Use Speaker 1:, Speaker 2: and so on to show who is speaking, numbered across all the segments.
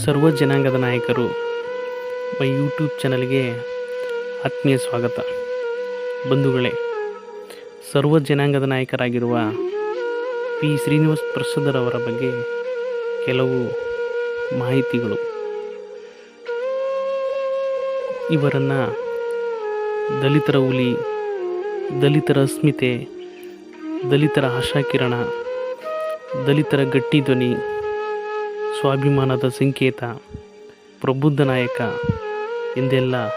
Speaker 1: ಸರ್ವ ಜನಾಂಗದ ನಾಯಕರು ಮೈ ಯೂಟ್ಯೂಬ್ ಚಾನಲ್ಗೆ ಆತ್ಮೀಯ ಸ್ವಾಗತ. ಬಂಧುಗಳೇ, ಸರ್ವ ಜನಾಂಗದ ನಾಯಕರಾಗಿರುವ ಪಿ. ಶ್ರೀನಿವಾಸ್ ಪ್ರಸಾದರವರ ಬಗ್ಗೆ ಕೆಲವು ಮಾಹಿತಿಗಳು. ಇವರನ್ನು ದಲಿತರ ಹುಲಿ, ದಲಿತರ ಅಸ್ಮಿತೆ, ದಲಿತರ ಆಶಾಕಿರಣ, ದಲಿತರ ಗಟ್ಟಿ ಧ್ವನಿ ಸ್ವಾಭಿಮಾನದ ಸಂಕೇತ, ಪ್ರಬುದ್ಧ ನಾಯಕ ಎಂದೆಲ್ಲ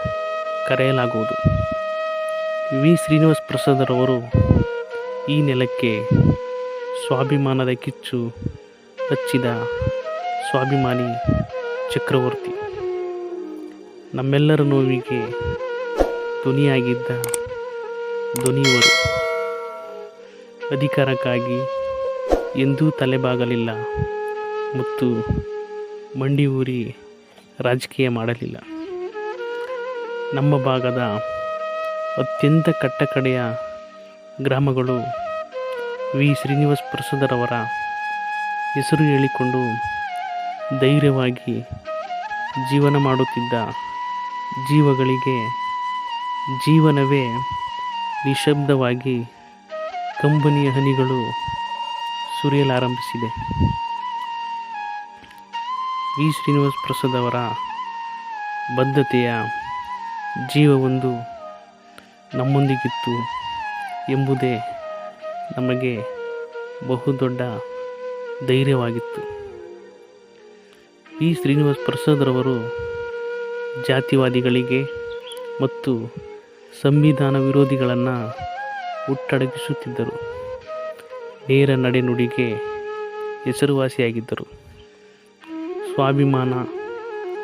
Speaker 1: ಕರೆಯಲಾಗುವುದು. ವಿ. ಶ್ರೀನಿವಾಸ ಪ್ರಸಾದರವರು ಈ ನೆಲಕ್ಕೆ ಸ್ವಾಭಿಮಾನದ ಕಿಚ್ಚು ಹಚ್ಚಿದ ಸ್ವಾಭಿಮಾನಿ ಚಕ್ರವರ್ತಿ. ನಮ್ಮೆಲ್ಲರ ನೋವಿಗೆ ಧ್ವನಿಯಾಗಿದ್ದ ಧ್ವನಿಯವರು ಅಧಿಕಾರಕ್ಕಾಗಿ ಎಂದೂ ತಲೆಬಾಗಲಿಲ್ಲ. ಮತ್ತು ಮಂಡಿ ಊರಿ ರಾಜಕೀಯ ಮಾಡಲಿಲ್ಲ. ನಮ್ಮ ಭಾಗದ ಅತ್ಯಂತ ಕಟ್ಟಕಡೆಯ ಗ್ರಾಮಗಳು ವಿ. ಶ್ರೀನಿವಾಸ್ ಪ್ರಸಾದರವರ ಹೆಸರು ಹೇಳಿಕೊಂಡು ಧೈರ್ಯವಾಗಿ ಜೀವನ ಮಾಡುತ್ತಿದ್ದ ಜೀವಗಳಿಗೆ ಜೀವನವೇ ನಿಶಬ್ದವಾಗಿ ಕಂಬನಿಯ ಹನಿಗಳು ಸುರಿಯಲಾರಂಭಿಸಿದೆ. ವಿ ಶ್ರೀನಿವಾಸ್ ಪ್ರಸಾದ್ ಅವರ ಬದ್ಧತೆಯ ಜೀವವೊಂದು ನಮ್ಮೊಂದಿಗಿತ್ತು ಎಂಬುದೇ ನಮಗೆ ಬಹುದೊಡ್ಡ ಧೈರ್ಯವಾಗಿತ್ತು. ವಿ ಶ್ರೀನಿವಾಸ್ ಪ್ರಸಾದ್ರವರು ಜಾತಿವಾದಿಗಳಿಗೆ ಮತ್ತು ಸಂವಿಧಾನ ವಿರೋಧಿಗಳನ್ನು ಹುಟ್ಟಡಗಿಸುತ್ತಿದ್ದರು. ನೇರ ನಡೆನುಡಿಗೆ ಹೆಸರುವಾಸಿಯಾಗಿದ್ದರು. ಸ್ವಾಭಿಮಾನ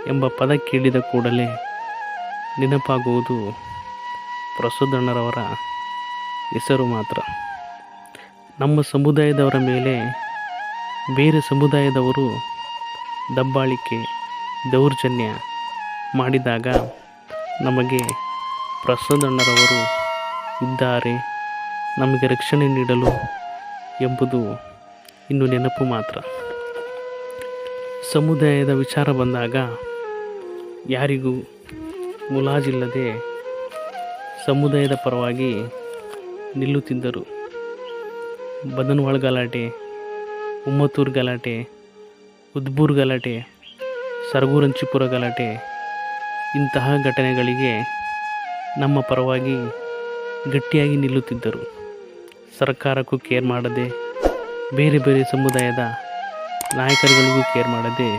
Speaker 1: ಎಂಬ ಪದ ಕೇಳಿದ ಕೂಡಲೇ ನೆನಪಾಗುವುದು ಪ್ರಸೋದಣ್ಣರವರ ಹೆಸರು ಮಾತ್ರ. ನಮ್ಮ ಸಮುದಾಯದವರ ಮೇಲೆ ಬೇರೆ ಸಮುದಾಯದವರು ದಬ್ಬಾಳಿಕೆ, ದೌರ್ಜನ್ಯ ಮಾಡಿದಾಗ ನಮಗೆ ಪ್ರಸೋದಣ್ಣರವರು ಇದ್ದಾರೆ, ನಮಗೆ ರಕ್ಷಣೆ ನೀಡಲು ಎಂಬುದು ಇನ್ನು ನೆನಪು ಮಾತ್ರ. ಸಮುದಾಯದ ವಿಚಾರ ಬಂದಾಗ ಯಾರಿಗೂ ಮುಲಾಜಿಲ್ಲದೆ ಸಮುದಾಯದ ಪರವಾಗಿ ನಿಲ್ಲುತ್ತಿದ್ದರು ಬದನ್ವಾಳ್ ಗಲಾಟೆ, ಉಮ್ಮತ್ತೂರು ಗಲಾಟೆ, ಉದ್ಬೂರ್ ಗಲಾಟೆ, ಸರಗೂರಂಚಿಪುರ ಗಲಾಟೆ, ಇಂತಹ ಘಟನೆಗಳಿಗೆ ನಮ್ಮ ಪರವಾಗಿ ಗಟ್ಟಿಯಾಗಿ ನಿಲ್ಲುತ್ತಿದ್ದರು. ಸರ್ಕಾರಕ್ಕೂ ಕೇರ್ ಮಾಡದೆ ಬೇರೆ ಬೇರೆ ಸಮುದಾಯದ ನಾಯಕರುಗಳಿಗೂ ಕೇರ್ ಮಾಡದೆ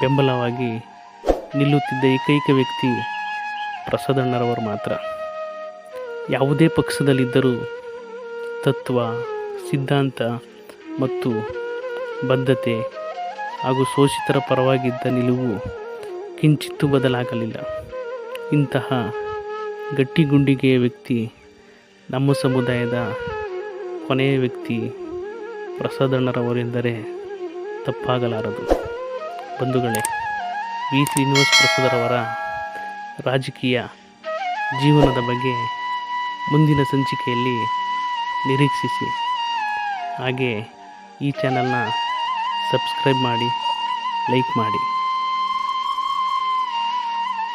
Speaker 1: ಬೆಂಬಲವಾಗಿ ನಿಲ್ಲುತ್ತಿದ್ದ ಏಕೈಕ ವ್ಯಕ್ತಿ ಪ್ರಸಾದಣ್ಣರವರು ಮಾತ್ರ. ಯಾವುದೇ ಪಕ್ಷದಲ್ಲಿದ್ದರೂ ತತ್ವ, ಸಿದ್ಧಾಂತ ಮತ್ತು ಬದ್ಧತೆ ಹಾಗೂ ಶೋಷಿತರ ಪರವಾಗಿದ್ದ ನಿಲುವು ಕಿಂಚಿತ್ತೂ ಬದಲಾಗಲಿಲ್ಲ. ಇಂತಹ ಗಟ್ಟಿಗುಂಡಿಗೆಯ ವ್ಯಕ್ತಿ ನಮ್ಮ ಸಮುದಾಯದ ಕೊನೆಯ ವ್ಯಕ್ತಿ ಪ್ರಸಾದಣ್ಣರವರೆಂದರೆ ತಪ್ಪಾಗಲಾರದು. ಬಂಧುಗಳೇ, ವಿ. ಶ್ರೀನಿವಾಸ್ ಪ್ರಸಾದರವರ ರಾಜಕೀಯ ಜೀವನದ ಬಗ್ಗೆ ಮುಂದಿನ ಸಂಚಿಕೆಯಲ್ಲಿ ನಿರೀಕ್ಷಿಸಿ. ಹಾಗೆ ಈ ಚಾನಲ್ನ ಸಬ್ಸ್ಕ್ರೈಬ್ ಮಾಡಿ, ಲೈಕ್ ಮಾಡಿ.